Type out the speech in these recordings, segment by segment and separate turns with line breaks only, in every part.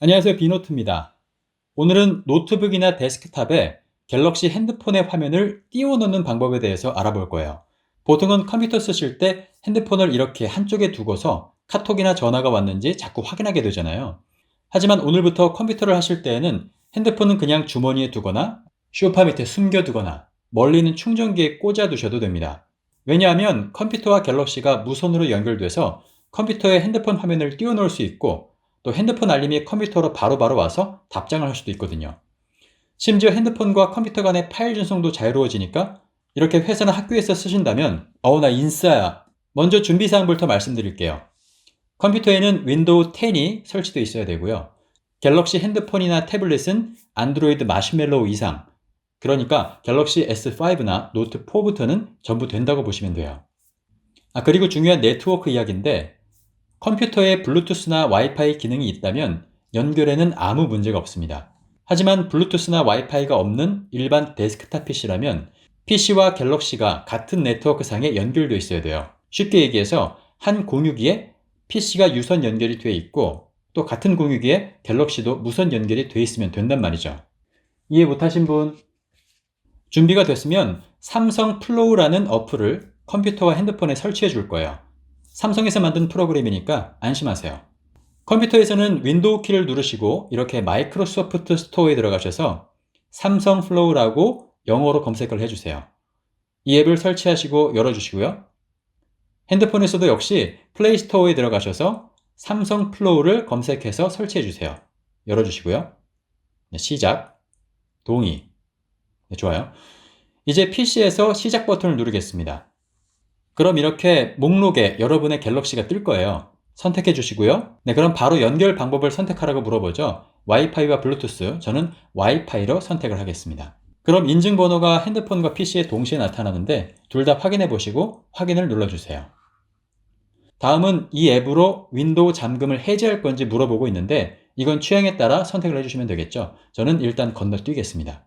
안녕하세요. 비노트입니다. 오늘은 노트북이나 데스크탑에 갤럭시 핸드폰의 화면을 띄워놓는 방법에 대해서 알아볼 거예요. 보통은 컴퓨터 쓰실 때 핸드폰을 이렇게 한쪽에 두고서 카톡이나 전화가 왔는지 자꾸 확인하게 되잖아요. 하지만 오늘부터 컴퓨터를 하실 때에는 핸드폰은 그냥 주머니에 두거나 쇼파 밑에 숨겨두거나 멀리 있는 충전기에 꽂아 두셔도 됩니다. 왜냐하면 컴퓨터와 갤럭시가 무선으로 연결돼서 컴퓨터에 핸드폰 화면을 띄워놓을 수 있고 또 핸드폰 알림이 컴퓨터로 바로 바로 와서 답장을 할 수도 있거든요. 심지어 핸드폰과 컴퓨터 간의 파일 전송도 자유로워지니까 이렇게 회사나 학교에서 쓰신다면 어우 나 인싸야. 먼저 준비사항부터 말씀드릴게요. 컴퓨터에는 윈도우 10이 설치되어 있어야 되고요. 갤럭시 핸드폰이나 태블릿은 안드로이드 마시멜로우 이상 그러니까 갤럭시 S5나 노트 4부터는 전부 된다고 보시면 돼요. 아 그리고 중요한 네트워크 이야기인데 컴퓨터에 블루투스나 와이파이 기능이 있다면 연결에는 아무 문제가 없습니다. 하지만 블루투스나 와이파이가 없는 일반 데스크탑 PC라면 PC와 갤럭시가 같은 네트워크 상에 연결되어 있어야 돼요. 쉽게 얘기해서 한 공유기에 PC가 유선 연결이 되어 있고 또 같은 공유기에 갤럭시도 무선 연결이 되어 있으면 된단 말이죠. 이해 못하신 분? 준비가 됐으면 삼성 플로우라는 어플을 컴퓨터와 핸드폰에 설치해 줄 거예요. 삼성에서 만든 프로그램이니까 안심하세요. 컴퓨터에서는 윈도우 키를 누르시고 이렇게 마이크로소프트 스토어에 들어가셔서 삼성 플로우라고 영어로 검색을 해주세요. 이 앱을 설치하시고 열어주시고요. 핸드폰에서도 역시 플레이 스토어에 들어가셔서 삼성 플로우를 검색해서 설치해주세요. 열어주시고요. 네, 시작. 동의. 네, 좋아요. 이제 PC에서 시작 버튼을 누르겠습니다. 그럼 이렇게 목록에 여러분의 갤럭시가 뜰 거예요. 선택해 주시고요. 네, 그럼 바로 연결 방법을 선택하라고 물어보죠. 와이파이와 블루투스. 저는 와이파이로 선택을 하겠습니다. 그럼 인증번호가 핸드폰과 PC에 동시에 나타나는데 둘 다 확인해 보시고 확인을 눌러주세요. 다음은 이 앱으로 윈도우 잠금을 해제할 건지 물어보고 있는데 이건 취향에 따라 선택을 해주시면 되겠죠. 저는 일단 건너뛰겠습니다.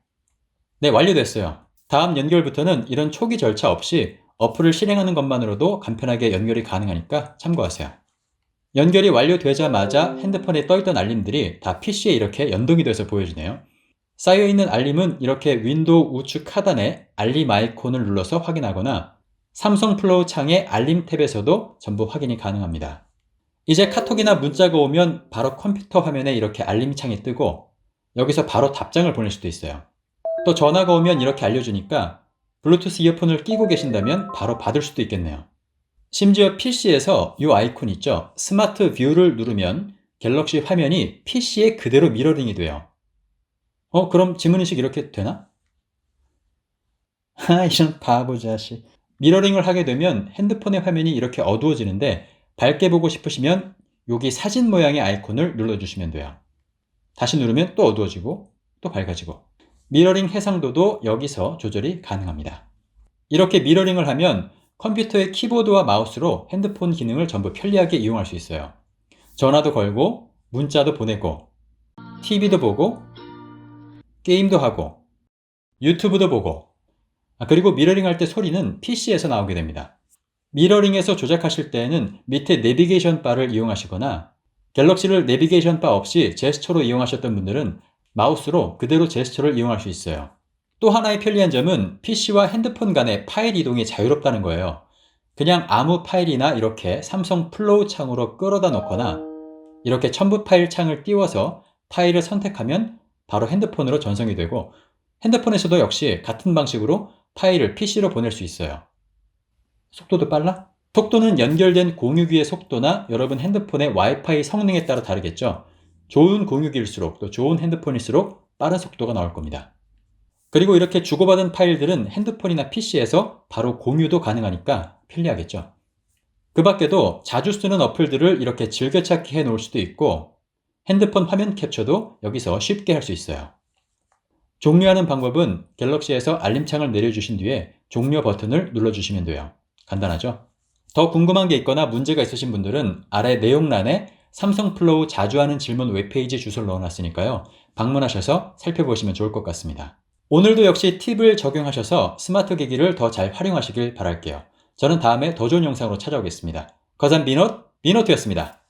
네, 완료됐어요. 다음 연결부터는 이런 초기 절차 없이 어플을 실행하는 것만으로도 간편하게 연결이 가능하니까 참고하세요. 연결이 완료되자마자 핸드폰에 떠있던 알림들이 다 PC에 이렇게 연동이 돼서 보여지네요. 쌓여있는 알림은 이렇게 윈도우 우측 하단에 알림 아이콘을 눌러서 확인하거나 삼성 플로우 창의 알림 탭에서도 전부 확인이 가능합니다. 이제 카톡이나 문자가 오면 바로 컴퓨터 화면에 이렇게 알림 창이 뜨고 여기서 바로 답장을 보낼 수도 있어요. 또 전화가 오면 이렇게 알려주니까 블루투스 이어폰을 끼고 계신다면 바로 받을 수도 있겠네요. 심지어 PC에서 이 아이콘 있죠? 스마트 뷰를 누르면 갤럭시 화면이 PC에 그대로 미러링이 돼요. 어, 그럼 지문인식 이렇게 되나? 하, 이런 바보 자식. 미러링을 하게 되면 핸드폰의 화면이 이렇게 어두워지는데 밝게 보고 싶으시면 여기 사진 모양의 아이콘을 눌러주시면 돼요. 다시 누르면 또 어두워지고 또 밝아지고 미러링 해상도도 여기서 조절이 가능합니다. 이렇게 미러링을 하면 컴퓨터의 키보드와 마우스로 핸드폰 기능을 전부 편리하게 이용할 수 있어요. 전화도 걸고 문자도 보내고 TV도 보고 게임도 하고 유튜브도 보고 아, 그리고 미러링 할 때 소리는 PC에서 나오게 됩니다. 미러링에서 조작하실 때에는 밑에 내비게이션 바를 이용하시거나 갤럭시를 내비게이션 바 없이 제스처로 이용하셨던 분들은 마우스로 그대로 제스처를 이용할 수 있어요. 또 하나의 편리한 점은 PC와 핸드폰 간의 파일 이동이 자유롭다는 거예요. 그냥 아무 파일이나 이렇게 삼성 플로우 창으로 끌어다 놓거나 이렇게 첨부 파일 창을 띄워서 파일을 선택하면 바로 핸드폰으로 전송이 되고 핸드폰에서도 역시 같은 방식으로 파일을 PC로 보낼 수 있어요. 속도도 빨라? 속도는 연결된 공유기의 속도나 여러분 핸드폰의 와이파이 성능에 따라 다르겠죠. 좋은 공유기일수록 또 좋은 핸드폰일수록 빠른 속도가 나올 겁니다. 그리고 이렇게 주고받은 파일들은 핸드폰이나 PC에서 바로 공유도 가능하니까 편리하겠죠. 그 밖에도 자주 쓰는 어플들을 이렇게 즐겨찾기 해 놓을 수도 있고 핸드폰 화면 캡처도 여기서 쉽게 할 수 있어요. 종료하는 방법은 갤럭시에서 알림창을 내려주신 뒤에 종료 버튼을 눌러주시면 돼요. 간단하죠? 더 궁금한 게 있거나 문제가 있으신 분들은 아래 내용란에 삼성 플로우 자주 하는 질문 웹페이지 주소를 넣어놨으니까요. 방문하셔서 살펴보시면 좋을 것 같습니다. 오늘도 역시 팁을 적용하셔서 스마트 기기를 더 잘 활용하시길 바랄게요. 저는 다음에 더 좋은 영상으로 찾아오겠습니다. 거산 비노트, 비노트였습니다.